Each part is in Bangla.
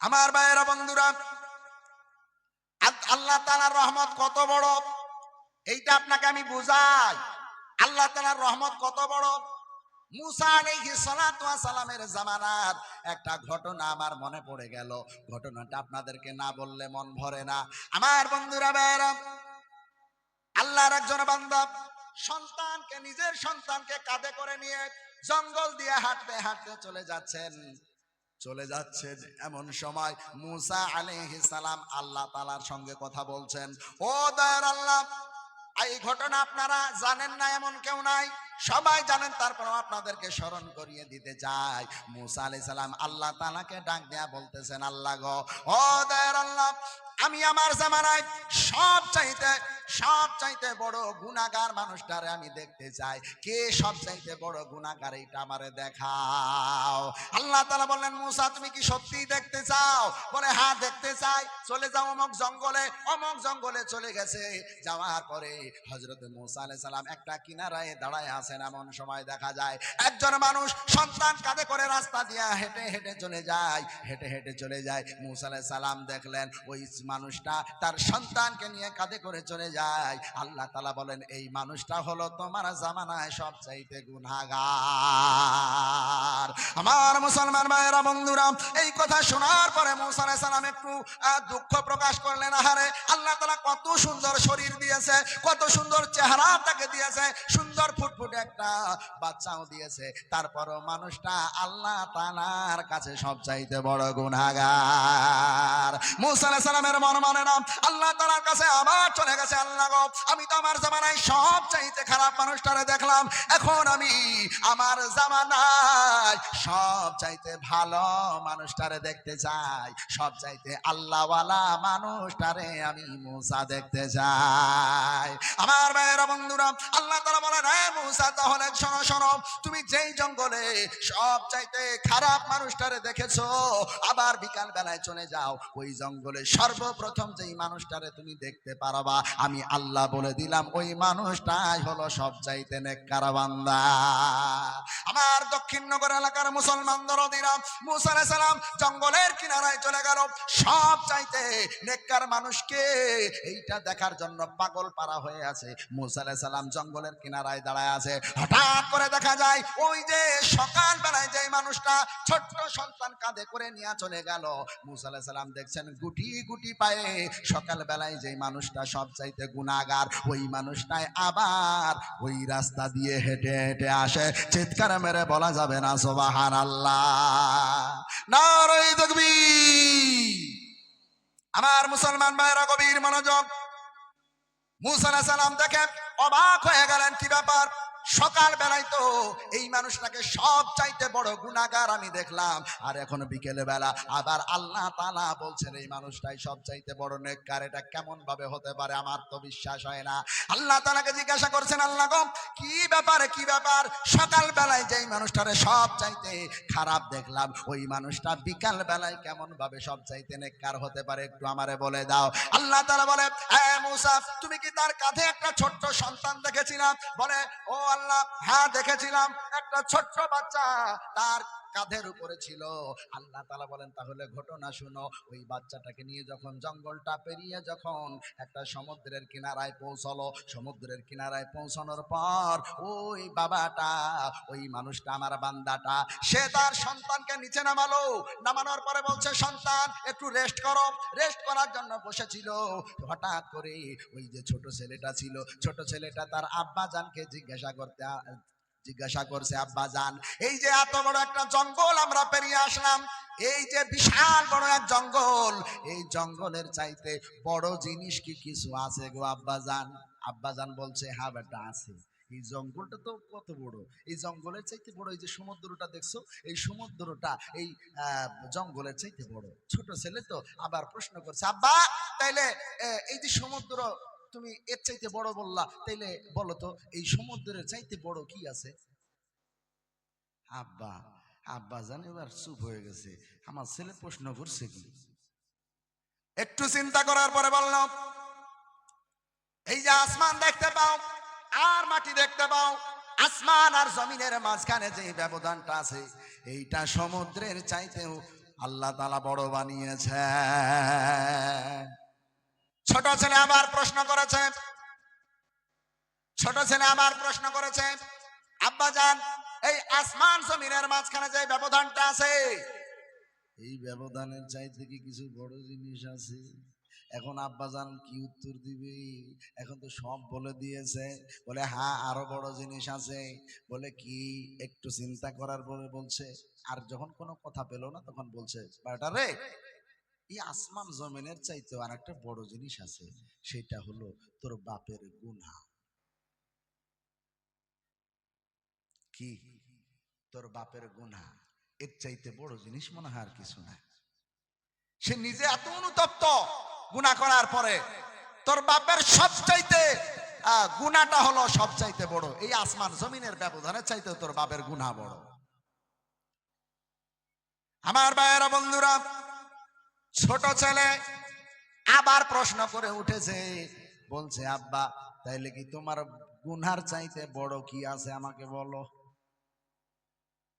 আমার ভাইয়েরা, বন্ধুরা আল্লাহ তালার রহমত কত বড়? এইটা আপনাকে আমি বুঝাই। আল্লাহ তালার রহমত কত বড়? একটা ঘটনা আমার মনে পড়ে গেল। ঘটনাটা আপনাদেরকে না বললে মন ভরে না। আমার বন্ধুরা আল্লাহর একজন বান্দা সন্তানকে, নিজের সন্তানকে কাঁধে করে নিয়ে জঙ্গল দিয়ে হাঁটতে হাঁটতে চলে যাচ্ছেন। চলে যাচ্ছে এমন সময় মুসা আলাইহিস সালাম আল্লাহ তালার সঙ্গে কথা বলছেন, ও দয়ার আল্লাহ, এই ঘটনা আপনারা জানেন না এমন কেউ নাই? সবাই জানেন তারপর আপনাদেরকে স্মরণ করিয়ে দিতে চাই। মুসা আলাইহিস সালাম আল্লাহ তালাকে ডাক দেয়া বলতেছেন, আল্লাহ গো, ও দয়ার আল্লাহ, আমি আমার জামানায় সব চাইতে সব চাইতে বড় গুণাগার মানুষটারে আমি দেখতে চাই। কে সব চাইতে বড় গুণাগার এইটা আমারে দেখাও। আল্লাহ তালা বললেন, মুসা, তুমি কি সত্যি দেখতে চাও? বলে হ্যাঁ দেখতে চাই। চলে যাও অমক জঙ্গলে। অমক জঙ্গলে চলে গেছে। যাওয়ার পরে হজরত মুসা আলাই সালাম একটা কিনারায় দাঁড়ায় আছেন এমন সময় দেখা যায়, একজন মানুষ সন্তান কাঁধে করে রাস্তা দিয়া হেঁটে হেঁটে চলে যায়, হেঁটে হেঁটে চলে যায়। মুসা আলাই সালাম দেখলেন, ওই মানুষটা তার সন্তানকে নিয়ে কাঁধে করে চলে যায়। আল্লাহ তালা বলেন, এই মানুষটা হলো তোমার জামানায় সব চাইতে গুনাগার আমার মুসলমান ভাইয়েরা, বন্ধুরা, এই কথা শোনার পরে মুসা আলাইহিস সালাম একটু দুঃখ প্রকাশ করলেন, আহারে, আল্লাহ তালা কত সুন্দর শরীর দিয়েছে, কত সুন্দর চেহারা তাকে দিয়েছে, সুন্দর ফুটফুটে একটা বাচ্চাও দিয়েছে। তারপরও মানুষটা আল্লাহ তালার কাছে সব চাইতে বড় গুনাগার মুসা সালামের মন মানে না, আল্লাহ তালার কাছে আবার চলে গেছে, আল্লাহ গো আমি তো আমার জামানায় সব চাইতে খারাপ মানুষটারে দেখলাম। এখন আমি আমার জামানায় সব চাইতে ভালো মানুষটারে দেখতে চাই। সব চাইতে আল্লাহওয়ালা মানুষটারে আমি দেখতে আমার বন্ধুরা, আল্লাহ তারা তাহলে শোনো শোনো, তুমি যেই জঙ্গলে সব চাইতে খারাপ মানুষটারে দেখেছ, আবার বিকাল বেলায় চলে যাও। ওই জঙ্গলে সর্বপ্রথম যেই মানুষটারে তুমি দেখতে পারবা, আমি আল্লাহ বলে দিলাম, ওই মানুষটাই হলো সব চাইতে নেককার বান্দা। আমার দক্ষিণনগর এলাকার মুসলমান দরদিরা, মুসা আলাইহিস সালাম জঙ্গলের কিনারায় চলে গেল। সব চাইতে নেককার মানুষকে এইটা দেখার জন্য পাগল পারা হয়ে আছে। মুসা আলাইহিস সালাম জঙ্গলের কিনারায় দাঁড়ায় আছে। হঠাৎ করে দেখা যায়, ওই যে সকাল বেলায় যে মানুষটা ছোট্ট সন্তান কাঁধে করে নিয়ে চলে গেল। মুসা আলাইহিস সালাম দেখছেন গুটি গুটি পায়ে সকাল বেলায় যে মানুষটা সব চাইতে গুনাগার ওই মানুষটাই আবার ওই রাস্তা দিয়ে হেঁটে হেঁটে আসে। চিৎকার মেরে বলা যাবে না সোবাহান আল্লাহ আমার মুসলমান ভাইরা, গভীর মনোযোগ। মুসলাম দেখেন অবাক হয়ে গেলেন, কি ব্যাপার? সকাল বেলায় তো এই মানুষটাকে সব চাইতে বড় গুণাগার আমি দেখলাম। আর এখন বিকেলে বেলা আবার আল্লাহ তালা বলছেন, এই মানুষটাই সব চাইতে বড় নেককার, এটা কেমন ভাবে হতে পারে আমার তো বিশ্বাস হয় না। আল্লাহ তালাকে জিজ্ঞাসা করছেন, আল্লাহ গো, কি ব্যাপারে, কি ব্যাপার? সকাল বেলায় যেই মানুষটারে সব চাইতে খারাপ দেখলাম, ওই মানুষটা বিকাল বেলায় কেমন ভাবে সব চাইতে নেককার হতে পারে একটু আমারে বলে দাও। আল্লাহ তালা বলে হ্যাঁ মুসা, তুমি কি তার কাঁধে একটা ছোট্ট সন্তান দেখেছিলাম বলে, ও আল্লাহ হ্যাঁ দেখেছিলাম একটা ছোট্ট বাচ্চা তার কাঁধের উপরে ছিল। আল্লাহ তালা বলেন, তাহলে ঘটনা শুনো, ওই বাচ্চাটাকে নিয়ে যখন জঙ্গলটা পেরিয়ে যখন একটা সমুদ্রের কিনারায় পৌঁছলো, সমুদ্রের কিনারায় পৌঁছানোর পর ওই বাবাটা, ওই মানুষটা, আমার বান্দাটা, সে তার সন্তানকে নিচে নামালো। নামানোর পরে বলছে, সন্তান, একটু রেস্ট করো। রেস্ট করার জন্য বসেছিল। হঠাৎ করে ওই যে ছোট ছেলেটা ছিল, ছোট ছেলেটা তার আব্বা জানকে জিজ্ঞাসা করতে জিজ্ঞাসা করছে, আব্বা জান, এই যে এত বড় একটা জঙ্গল আমরা পেরিয়ে আসলাম, এই যে বিশাল বড় এক জঙ্গল, এই জঙ্গলের চাইতে বড় জিনিস কি কিছু আছে গো আব্বা জান? আব্বা জান বলছে হ্যাঁ বেটা, আছে। এই জঙ্গলটা তো কত বড়। এই জঙ্গলের চাইতে বড়, এই যে সমুদ্রটা দেখছ, এই সমুদ্রটা এই জঙ্গলের চাইতে বড়। ছোট ছেলে তো আবার প্রশ্ন করছে, আব্বা, তাইলে এই যে সমুদ্র তুমি এর চাইতে বড় বললা, তাইলে বলো তো এই সমুদ্রের চাইতে বড় কি আছে? আব্বা আব্বা জান, এবার চুপ হয়ে গেছে। আমার ছেলে প্রশ্ন করছে কি? একটু চিন্তা করার পরে বললাম এই যে আসমান দেখতে পাও, আর মাটি দেখতে পাও, আসমান আর জমিনের মাঝখানে যে ব্যবধানটা আছে, এইটা সমুদ্রের চাইতেও আল্লাহ তালা বড় বানিয়েছে ছোট ছেলে আবার প্রশ্ন করেছে। ছোট ছেলে আবার প্রশ্ন করেছে, আব্বা যান এই আসমান জমিনের মাঝখানে যে ব্যবধানটা আছে? এই ব্যবধানের চাইতে কি কিছু বড় জিনিস আছে। এখন আব্বাজান কি উত্তর দিবে? এখন তো সব বলে দিয়েছে। বলে হ্যাঁ আরও বড় জিনিস আছে। বলে, কি? একটু চিন্তা করার পরে বলছে, আর যখন কোনো কথা পেল না, তখন বলছে বাটা রে এই আসমান জমিনের চাইতে আর একটা বড় জিনিস আছে, সেটা হলো তোর বাপের গুণা কি? তোর বাপের গুণা এর চাইতে বড় জিনিস মনে হয় আর কিছু না সে নিজে এত অনুতপ্ত গুণা করার পরে তোর বাপের সব চাইতে গুণাটা হলো সব চাইতে বড়। এই আসমান জমিনের ব্যবধানের চাইতে তোর বাপের গুণা বড়। আমার ভাইয়েরা, বন্ধুরা ছোট ছেলে আবার প্রশ্ন করে উঠেছে, বলছে, আব্বা, তাইলে কি তোমার গুনার চাইতে বড় কি আছে আমাকে বলো?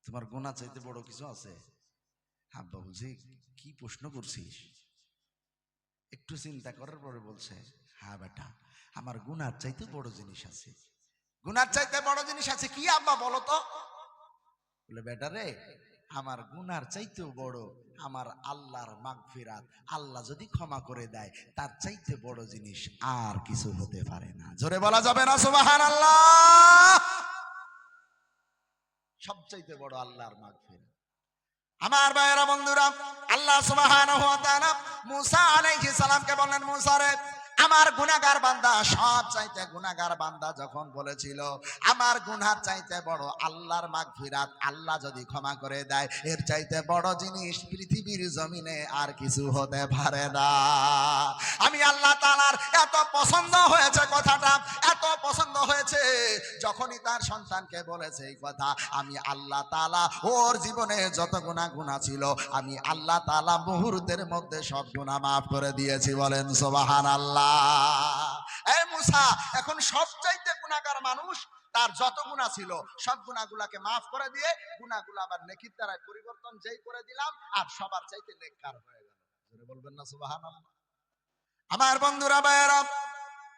তোমার গুণা চাইতে বড় কিছু আছে? আব্বা, বলছি, কি প্রশ্ন করছিস? একটু চিন্তা করার পরে বলছে হ্যাঁ বেটা, আমার গুনার চাইতে বড় জিনিস আছে। গুনার চাইতে বড় জিনিস আছে কি, আব্বা, বলো তো? বলে, বেটা রে, আমার গুনার চাইতেও বড় আমার আল্লাহর মাগফিরাত, আল্লাহ যদি ক্ষমা করে দেয়, তার চাইতে বড় জিনিস আর কিছু হতে পারে না। জোরে বলা যাবে না সুবাহান আল্লাহ সবচাইতে বড় আল্লাহর মাগফিরাত। আমার ভাইয়েরা, বন্ধুরা, আল্লাহ সুবাহান মুসা আলাইহিস সালামকে বললেন, মুসা রে আমার গুনাহগার বান্দা, সব চাইতে গুনাহগার বান্দা যখন বলেছিল, আমার গুনার চাইতে বড় আল্লাহর মাগফিরাত, আল্লাহ যদি ক্ষমা করে দেয়, এর চাইতে বড় জিনিস পৃথিবীর জমিনে আর কিছু হতে পারে না। আমি আল্লাহ তাআলার এত পছন্দ হয়েছে কথাটা, এত পছন্দ হয়েছে, যখনই তার সন্তানকে বলেছে এই কথা, আমি আল্লাহ তাআলা ওর জীবনে যত গুণা গুণা ছিল, আমি আল্লাহ তাআলা মুহূর্তের মধ্যে সব গুণা মাফ করে দিয়েছি, বলেন সোবাহান আল্লাহ মুসা, এখন সবচাইতে গুণাগার মানুষ তার যত গুণা ছিল, সব গুণাগুলাকে মাফ করে দিয়ে গুণাগুলো আবার নেকির দ্বারায় পরিবর্তন যেই করে দিলাম, আর সবার চাইতে হয়ে গেল। বলবেন না আমার বন্ধুরা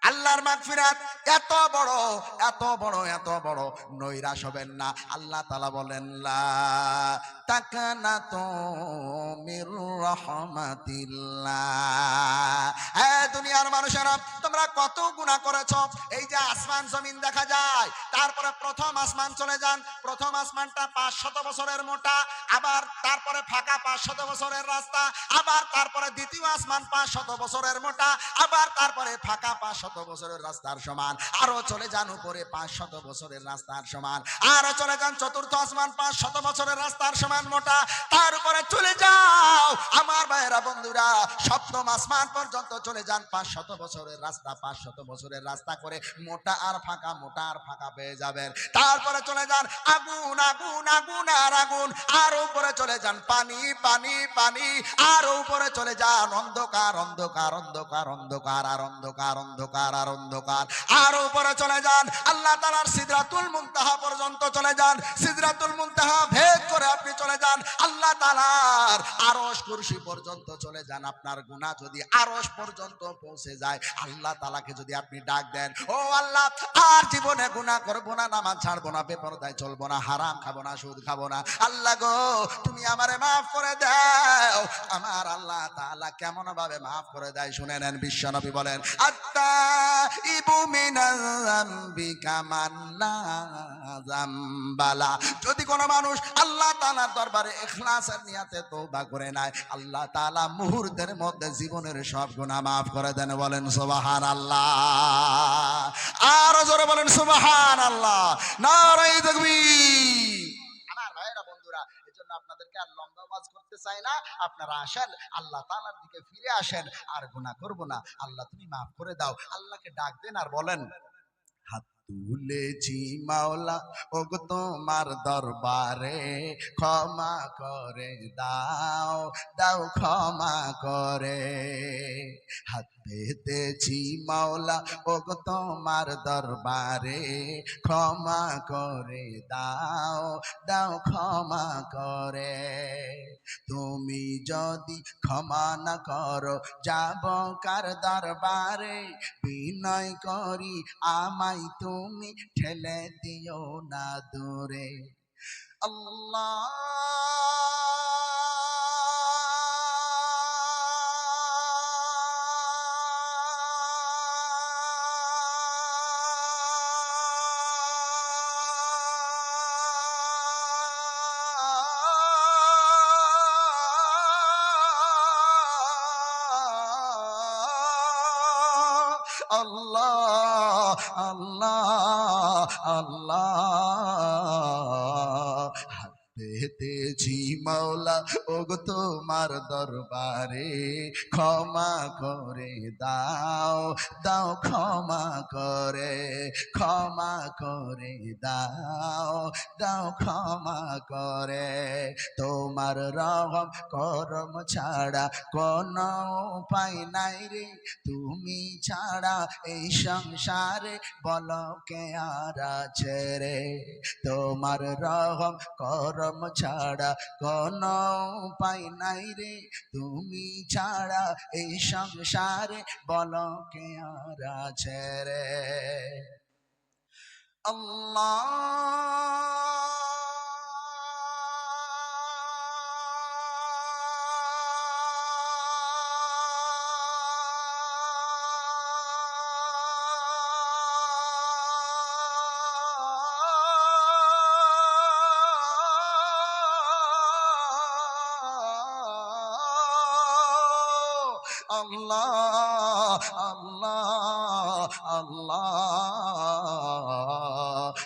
আল্লাহর মাগফিরাত এত বড় এত বড় এত বড়, নৈরাশ হবেন না। আল্লাহ তালা বলেন, লা তাকানা তো মির রহমাতিল্লাহ। মানুষেরা তোমরা কত গুনাহ করেছ? এই যে আসমান জমিন দেখা যায়, তারপরে প্রথম আসমান চলে যান। প্রথম আসমানটা পাঁচ শত বছরের মোটা, আবার তারপরে ফাঁকা পাঁচ শত বছরের রাস্তা, আবার তারপরে দ্বিতীয় আসমান পাঁচ শত বছরের মোটা, আবার তারপরে ফাঁকা পাঁচ শত বছরের রাস্তার সমান। আরও চলে যান উপরে পাঁচ শত বছরের রাস্তার সমান। আরও চলে যান চতুর্থ আসমান পাঁচ শত বছরের রাস্তার সমান মোটা। তার উপরে চলে যাও, আমার ভাইয়েরা বন্ধুরা, সপ্তম আসমান পর্যন্ত চলে যান পাঁচ শত বছরের রাস্তা। পাঁচ শত বছরের রাস্তা করে মোটা আর ফাঁকা, মোটা আর ফাঁকা পেয়ে যাবেন। তারপরে চলে যান আগুন আগুন আগুন আর আগুন। আর উপরে চলে যান পানি পানি পানি। আর উপরে চলে যান অন্ধকার অন্ধকার অন্ধকার অন্ধকার, আর অন্ধকার অন্ধকার, আর অন্ধকার। আর উপরে চলে যান আল্লাহ তালার সিদরাতুল মুনতাহা পর্যন্ত চলে যান। সিদরাতুল মুনতাহা ভেদ করে আপনি চলে যান আল্লাহ তালার আরশ কুরসি পর্যন্ত চলে যান। আপনার গুনাহ যদি আরশ পর্যন্ত পৌঁছে যায়, আল্লাহ তালাকে যদি আপনি ডাক দেন, ও আল্লাহ, আর জীবনে গুনাহ করব না, নামাজ ছাড়বো না, বেপরদায় চলবো না, হারাম খাব না, সুদ খাব না। আল্লাহ গো, তুমি আমারে মাফ করে দাও। আমার আল্লাহ তাআলা কেমন ভাবে মাফ করে দেয় শুনে নেন বিশ্বনবী বলেন আত্তা ইবু মিনাল যামবি কামান লা যামবালা যদি কোনো মানুষ আল্লাহ তাআলার দরবারে ইখলাসের নিয়াতে তওবা করে নেয়, আল্লাহ তাআলা মুহূর্তের মধ্যে জীবনের সব গুনাহ মাফ করে দেন বলেন সুবহানাল্লাহ। আর জোরে বলেন সুবহানাল্লাহ। নারাই দেখবি বন্ধুরা, এজন্য আপনাদেরকে আর লম্বা ওয়াজ করতে চাই না। আপনারা আসেন, আল্লাহ তাআলার দিকে ফিরে আসেন। আর গুনাহ করব না। আল্লাহ, তুমি মাফ করে দাও। আল্লাহকে ডাক দেন আর বলেন। তুলেছি মাওলা, ওগো তোমার দরবারে ক্ষমা করে দাও দাও ক্ষমা করে। হাত পেতেছি মাওলা, ওগো তোমার দরবারে ক্ষমা করে দাও দাও ক্ষমা করে। তুমি যদি ক্ষমা না করো, যাব কার দরবারে? বিনয় করি আমায় তুমি ঠেলে দিও না দূরে। আল্লাহ আল্লাহ আল্লাহ আল্লাহ পেতেছি মাওলা, ওগো তোমার দরবারে ক্ষমা করে দাও দাও ক্ষমা করে ক্ষমা করে দাও দাও ক্ষমা করে। তোমার রহম করম ছাড়া কোন উপায় নাই রে, তুমি ছাড়া এই সংসারে বলো কে আর আছে রে। তোমার রহম করম ছাড়া কোন উপায় নাই রে। তুমি ছাড়া এই সংসারে বল কে আর আছে রে। আল্লাহ আল্লাহ আল্লাহ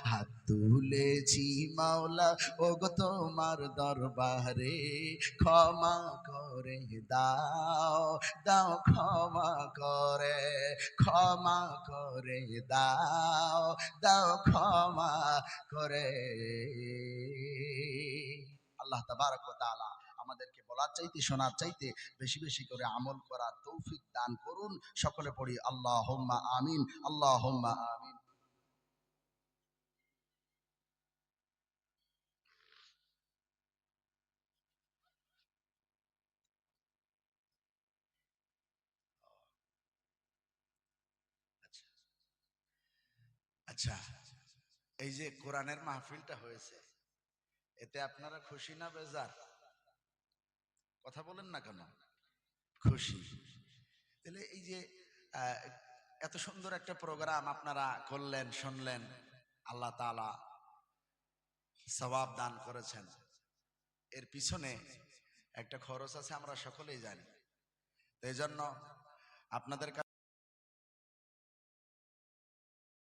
হাত তুলেছি মাওলা, ওগো তোমার দরবারে ক্ষমা করে দাও দাও ক্ষমা করে ক্ষমা করে দাও দাও ক্ষমা করে। আল্লাহ তাবারক তাআলা আমাদেরকে বলার চাইতে, শোনার চাইতে বেশি বেশি করে আমল করার তৌফিক দান করুন। সকলে পড়ি আল্লাহ হোম্মা আমিন আল্লাহ হোম্মা আমিন। আচ্ছা এই যে কোরআনের মাহফিলটা হয়েছে, এতে আপনারা খুশি না বেজার? কথা বলেন না কেন? খুশি। তাহলে এই যে এত সুন্দর একটা প্রোগ্রাম আপনারা করলেন, শুনলেন, আল্লাহ তালা সবাব দান করেছেন। এর পিছনে একটা খরচ আছে, আমরা সকলেই জানি। তো এই জন্য আপনাদের